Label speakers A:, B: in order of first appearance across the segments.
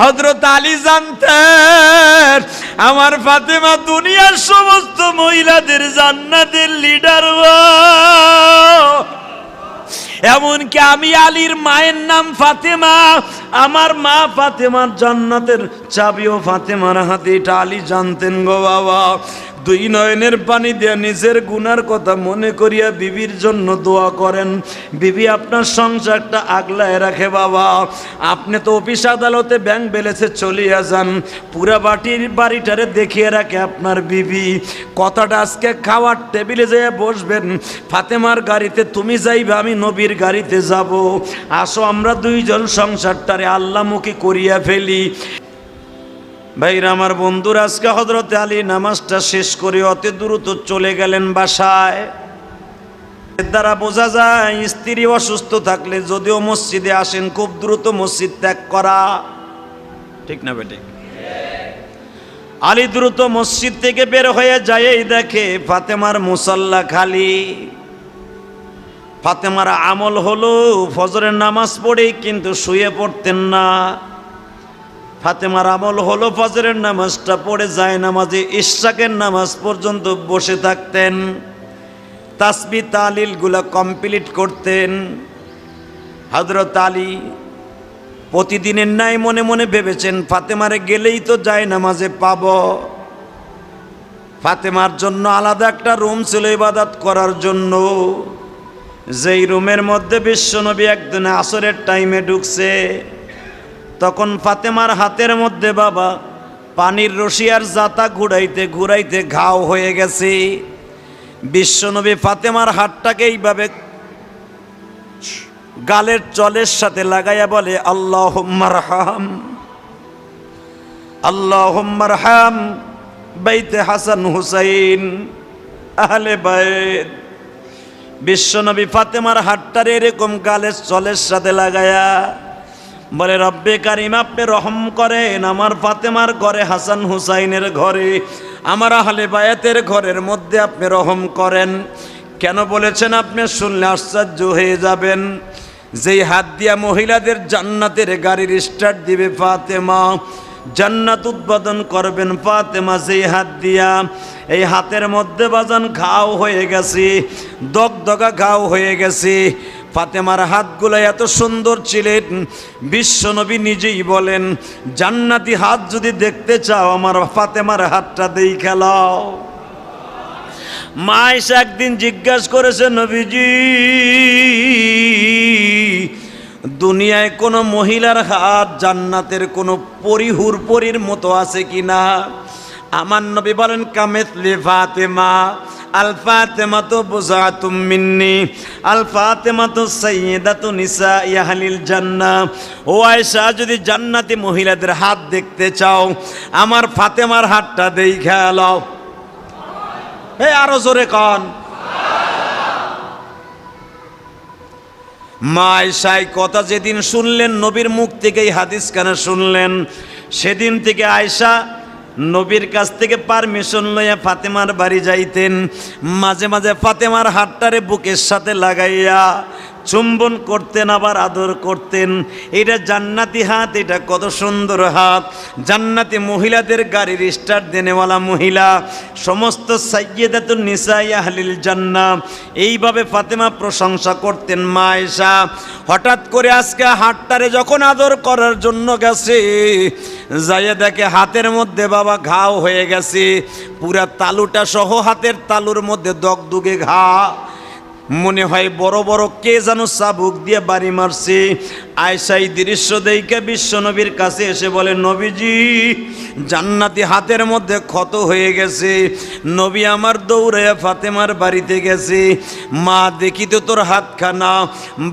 A: হজরত আলী জানতেন, আমার ফাতেমা দুনিয়ার সমস্ত মহিলাদের জান্নাতের লিডার এমনকি আমি আলীর মায়ের নাম ফাতেমা, আমার মা ফাতেমার জান্নাতের চাবিও ফাতেমার হাতে, এটা আলী জানতেন গো বাবা। দুই নয়নের পানি দিয়ে নিজের গুনার কথা মনে করিয়া বিবির জন্য দোয়া করেন। বিবি, আপনার সংসারটা আগলায় রাখে বাবা। আপনি তো অফিস আদালতে ব্যাংক বেলেছে চলিয়া যান। পুরা বাটির বাড়িটারে দেখিয়ে রাখে আপনার বিবি। কথাটা আজকে খাওয়ার টেবিলে যেয়ে বসবেন। ফাতেমার গাড়িতে তুমি যাইবে, আমি নবীর গাড়িতে যাব। আসো, আমরা দুইজন সংসারটারে আল্লামুখী করিয়া ফেলি। ভাইরা, আমার বন্ধুর আজকে হজরতে আলী নামাজটা শেষ করে অতি দ্রুত চলে গেলেন বাসায়। এর দ্বারা বোঝা যায়, স্ত্রী অসুস্থ থাকলে যদিও মসজিদে আসেন, খুব দ্রুত মসজিদ ত্যাগ করা। ঠিক না বেটে আলী দ্রুত মসজিদ থেকে বের হয়ে যায় দেখে ফাতেমার মুসাল্লা খালি। ফাতেমার আমল হলো ফজরের নামাজ পড়েই কিন্তু শুয়ে পড়তেন না। ফাতেমার আমল হলো ফজরের নামাজটা পড়ে যায় নামাজে ইশাকের নামাজ পর্যন্ত বসে থাকতেন। তাসবি তালিলগুলো কমপ্লিট করতেন। হজরত আলী প্রতিদিনের নাই মনে মনে ভেবেছেন, ফাতেমারে গেলেই তো যায় নামাজে পাব। ফাতেমার জন্য আলাদা একটা রুম ছিল ইবাদত করার জন্য। যেই রুমের মধ্যে বিশ্বনবী একদিন আসরের টাইমে ঢুকছে। তখন ফাতেমার হাতের মধ্যে বাবা, পানির রশিয়ার জাতা ঘুরাইতে ঘুরাইতে ঘাও হয়ে গেছে। বিশ্বনবী ফাতেমার হাতটাকে এইভাবে গালের চলের সাথে লাগাইয়া বলে আল্লাহ হাম আল্লাহ হাম বাইতে হাসান হুসাইন, আহলে বাইত। বিশ্বনবী ফাতেমার হাতটারে এরকম গালের চলের সাথে লাগায়া বলে, রব্বে কারিম, আপনি রহম করেন। আমার ফাতেমার ঘরে, হাসান হুসাইনের ঘরে, আমার আহলে বায়াতের ঘরের মধ্যে আপনি রহম করেন। কেন বলেছেন, আপনি শুনলে আশ্চর্য হয়ে যাবেন। যেই হাত দিয়া মহিলাদের জান্নাতের গাড়ির স্টার্ট দিবে ফাতেমা, জান্নাত উদ্বোধন করবেন ফাতেমা যেই হাত দিয়া। এই হাতের মধ্যে বাজান ঘাও হয়ে গেছে, দগদগা ঘাও হয়ে গেছে। ফাতেমার হাতগুলো এত সুন্দর ছিলেন বিশ্বনবী নিজেই বলেন, জান্নাতি হাত যদি দেখতে চাও, আমার ফাতেমার হাতটা দেই খেলাও মা এসে একদিন জিজ্ঞাসা করেছে, নবীজি, দুনিয়ায় কোনো মহিলার হাত জান্নাতের কোনো পরিহুর পরির মতো আছে কি না আমার নবী বলেন, কামেতলি ফাতেমা আল ফাতেমা তো বুঝাতুম মিন্নি, আল ফাতেমা তো সাইয়েদাতু নিসা ইয়াহলিল জান্না ও আয়েশা, যদি জান্নাতি মহিলাদের হাত দেখতে চাও, আমার ফাতেমার হাতটা দেই খেলাও এই আরও জোরে কন। মা কথা যেদিন শুনলেন, নবীর মুখ থেকে এই হাদিস কানে শুনলেন? সেদিন থেকে আয়সা নবীর কাছ থেকে পারমিশন লইয়া ফাতেমার বাড়ি যাইতেন। মাঝে মাঝে ফাতেমার হাতটারে বুকের সাথে লাগাইয়া চুম্বন করতেন, আবার আদর করতেন। এটা জান্নাতি হাত, এটা কত সুন্দর হাত। জান্নাতি মহিলাদের গাড়ির স্টার্ট দেনেওয়ালা মহিলা, সমস্ত সাইয়েদাতুন নিসাই আহলিল জান্না এইভাবে ফাতেমা প্রশংসা করতেন মা এসা হঠাৎ করে আজকে হাতটারে যখন আদর করার জন্য গেছে যাইয়া দেখে হাতের মধ্যে বাবা ঘাও হয়ে গেছে। পুরা তালুটা সহ হাতের তালুর মধ্যে দগদুগে ঘা। মনে হয় বড় বড় কে যেন চাবুক দিয়ে বাড়ি মারছে। আয়সাই দৃশ্য দেখে বিশ্ব নবীর কাছে এসে বলে, নবীজি, জান্নাতি হাতের মধ্যে ক্ষত হয়ে গেছে। নবী আমার দৌড়াইয়া ফাতেমার বাড়িতে গেছে। মা, দেখি তো তোর হাতখানা।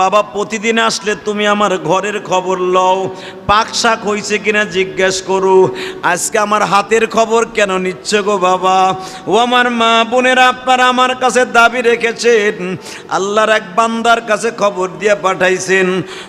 A: বাবা, প্রতিদিন আসলে তুমি আমার ঘরের খবর লও। পাক শাক হয়েছে কিনা জিজ্ঞেস করু। আজকে আমার হাতের খবর কেন নিচ্ছে গো বাবা? ও আমার মা, বোনেরা, আপনারা আমার কাছে দাবি রেখেছেন। আল্লাহর এক বান্দার কাছে খবর দিয়ে পাঠাইছেন।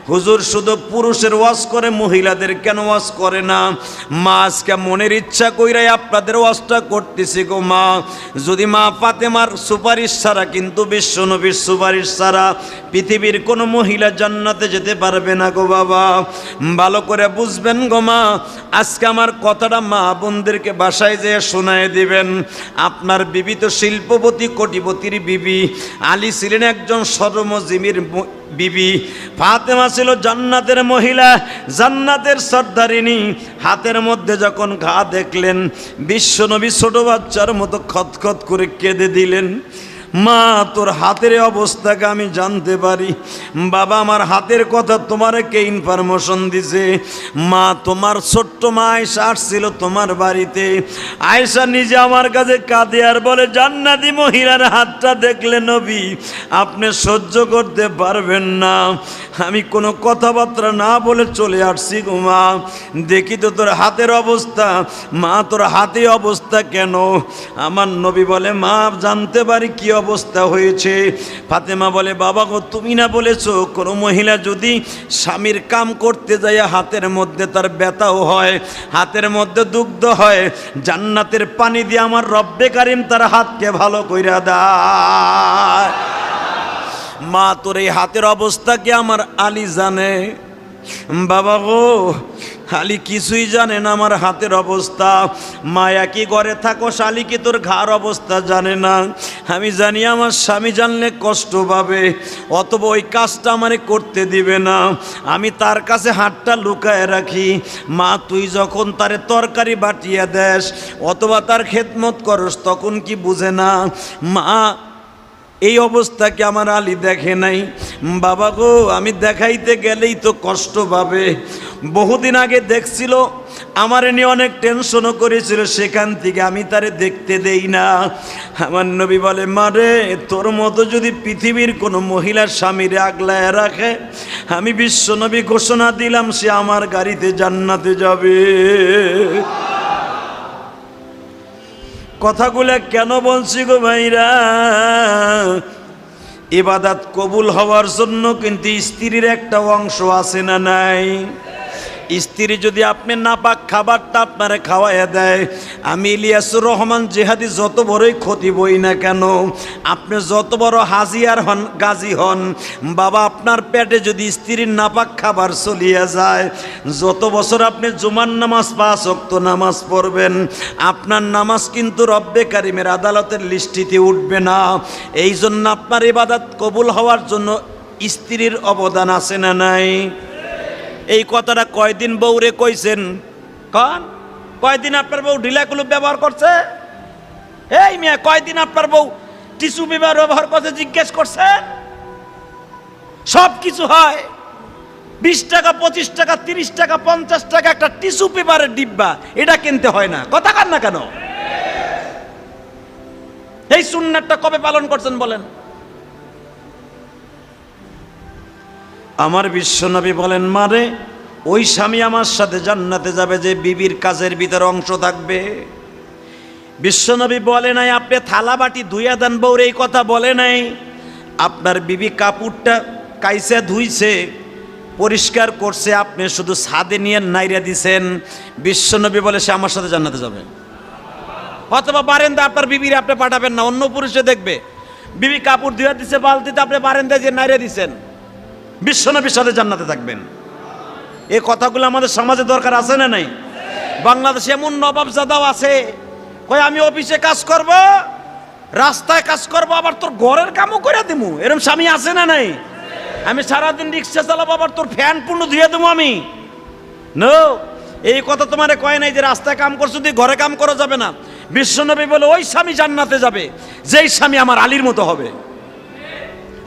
A: হুজুর শুধু পুরুষের ওয়াজ করে, মহিলাদের কেন ওয়াজ করে না? মা, আজকে মনের ইচ্ছা কইরাই আপনাদের ওয়াজটা করতেছি গো মা। যদি মা ফাতেমার সুপারিশ ছাড়া, কিন্তু বিশ্ব নবীর সুপারিশ ছাড়া পৃথিবীর কোনো মহিলা জান্নাতে যেতে পারবে না গো বাবা। ভালো করে বুঝবেন গো মা, আজকে আমার কথাটা মা বোনদেরকে বাসায় যেয়ে শোনায় দিবেন। আপনার বিবি তো শিল্পপতি, কোটিপতির বিবি, আলী ছিলেন একজন সর্বজিমির ম- বিবি ফাতেমা ছিল জান্নাতের মহিলা, জান্নাতের সর্দারিনী। হাতের মধ্যে যখন ঘা দেখলেন বিশ্বনবী ছোট বাচ্চার মতো খতখত করে কেঁদে দিলেন। মা, তোর হাতের অবস্থাকে আমি জানতে পারি। বাবা, আমার হাতের কথা তোমার কে ইনফরমেশন দিছে? মা, তোমার ছোট্ট মা আয়সা আসছিল তোমার বাড়িতে। আয়সা নিজে আমার কাছে কাঁদে আর বলে, জান্নাতি মহিলার হাতটা দেখলে নবী, আপনি সহ্য করতে পারবেন না। আমি কোনো কথাবার্তা না বলে চলে আসছি গো মা। দেখি তো তোর হাতের অবস্থা। মা, তোর হাতে অবস্থা কেন? আমার নবী বলে, মা, জানতে পারি কি অবস্থা হয়েছে। ফাতেমা বলে, বাবা গো, তুমি না বলেছ, কোনো মহিলা যদি স্বামীর কাম করতে যায়, হাতের মধ্যে তার ব্যথাও হয়, হাতের মধ্যে দুগ্ধ হয়, জান্নাতের পানি দিয়ে আমার রব্বে কারিম তার হাতকে ভালো কইরা দেয়। মা, তোর এই হাতের অবস্থা কি আমার আলী জানে? বাবা গো আলী কিছুই জানে না আমার হাতের অবস্থা। মা একই ঘরে থাকো, শালি কি তোর ঘাড় অবস্থা জানে না? আমি জানি আমার স্বামী জানলে কষ্ট পাবে, অতবা ওই কাজটা আমারে করতে দিবে না। আমি তার কাছে হাতটা লুকায় রাখি। মা, তুই যখন তারে তরকারি বাটিয়ে দেস, অথবা তার খেদমত করস, তখন কি বুঝে না? মা, এই অবস্থা কি আমার আলী দেখে নাই? বাবা গো, আমি দেখাইতে গেলেই তো কষ্ট পাবে। বহুদিন আগে দেখছিল, আমার নিয়ে অনেক টেনশনও করেছিল, সেখান থেকে আমি তারে দেখতে দেই না। আমার নবী বলে মারে তোর মতো যদি পৃথিবীর কোনো মহিলার স্বামীরে আগলায় রাখে, আমি বিশ্ব নবী ঘোষণা দিলাম, সে আমার গাড়িতে জান্নাতে যাবে। কথাগুলো কেন বলছি গো ভাইরা? ইবাদাত কবুল হওয়ার জন্য কিন্তু স্ত্রীর একটা অংশ আছে না নাই? স্ত্রী যদি আপনি নাপাক খাবারটা আপনারে খাওয়াইয়া দেয়, আমি ইলিয়াসুর রহমান জেহাদি যত বড়ই ক্ষতি বই না কেন, আপনি যত বড় হাজিয়ার হন, গাজী হন, বাবা আপনার পেটে যদি স্ত্রীর নাপাক খাবার চলিয়া যায়, যত বছর আপনি জুমার নামাজ পাঁচ অক্ত নামাজ পড়বেন, আপনার নামাজ কিন্তু রব্বে কারিমের আদালতের লিস্টিতে উঠবে না। এই জন্য আপনার ইবাদত কবুল হওয়ার জন্য স্ত্রীর অবদান আছে না নাই? এই কথাটা কয়দিন বউরে কইছেন? কন? কয়দিন আপনার বউ ঢিলাকুলুপ ব্যবহার করছে? এই মিয়া, কয়দিন আপনার বউ টিস্যু পেপার ব্যবহার করছে জিজ্ঞেস করছে সব কিছু হয়। বিশ টাকা, পঁচিশ টাকা, তিরিশ টাকা, পঞ্চাশ টাকা একটা টিস্যু পেপারের ডিব্বা। এটা কিনতে হয় না। কথা কান না কেন? এই সুন্নাতটা কবে পালন করছেন বলেন? আমার বিশ্বনবী বলেন, মারে, ওই স্বামী আমার সাথে জান্নাতে যাবে যে বিবির কাজের ভিতরে অংশ থাকবে। বিশ্বনবী বলে নাই, আপনি থালা বাটি ধুইয়া দেন, বউর এই কথা বলে নাই। আপনার বিবি কাপড়টা কাইসে ধুইছে, পরিষ্কার করছে, আপনি শুধু ছাদে নিয়ে নাইরা দিছেন। বিশ্বনবী বলে, সে আমার সাথে জান্নাতে যাবে। অথবা বারেন্দা আপনার বিবির আপনি পাঠাবেন না, অন্য পুরুষে দেখবে। বিবি কাপড় ধুয়া দিছে, বালতিতে আপনি বারেন্দা যে নাইরে দিছেন। বিশ্বনবীর সাথে জান্নাতে থাকবেন। এই কথাগুলো আমাদের সমাজে দরকার আছে না নাই? বাংলাদেশে এমন নবাবজাদাও আছে, কয়, আমি অফিসে কাজ করব, রাস্তায় কাজ করব, আবার তোর ঘরের কামও করে দিমু। এরকম স্বামী আছে না নাই? আমি সারাদিন রিক্সা চালাবো, আবার তোর ফ্যান পূর্ণ ধুয়ে দেবো আমি। নো, এই কথা তোমারে কয় নাই যে রাস্তায় কাম করছ, তুই ঘরে কাম করা যাবে না। বিশ্বনবী বলে, ওই স্বামী জান্নাতে যাবে, যেই স্বামী আমার আলীর মতো হবে।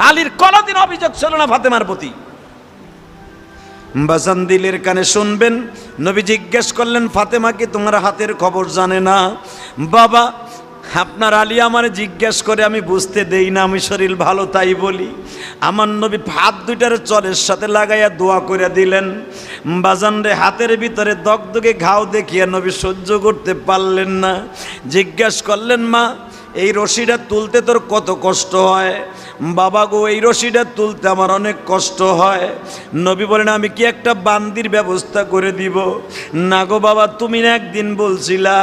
A: আলীর কোনোদিন অভিযোগ ছিল না ফাতেমার প্রতি। বাসান দিলের কানে শুনবেন, নবী জিজ্ঞেস করলেন, ফাতেমা কি তোমার হাতের খবর জানে না? বাবা, আপনার আলী আমার জিজ্ঞেস করে আমি বুঝতে দেই না, আমি শরীর ভালো তাই বলি। আমার নবী হাত দুইটার চলের সাথে লাগাইয়া দোয়া করে দিলেন, বাজান রে, হাতের ভিতরে দগদগে ঘাও দেখিয়া নবী সহ্য করতে পারলেন না। জিজ্ঞেস করলেন, মা এই রশিটা তুলতে তোর কত কষ্ট হয়? বাবা গো, এই রশিটা তুলতে আমার অনেক কষ্ট হয়। নবী বলেন, আমি কি একটা বান্দির ব্যবস্থা করে দিব? না গো বাবা, তুমি না একদিন বলছিলা,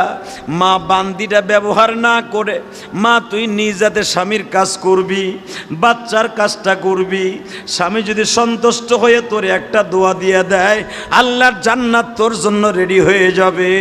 A: মা বান্দিটা ব্যবহার না করে, মা তুই নিজ হাতে স্বামীর কাজ করবি, বাচ্চার কাজটা করবি। স্বামী যদি সন্তুষ্ট হয়ে তোর একটা দোয়া দিয়ে দেয়, আল্লাহর জান্নাত তোর জন্য রেডি হয়ে যাবে।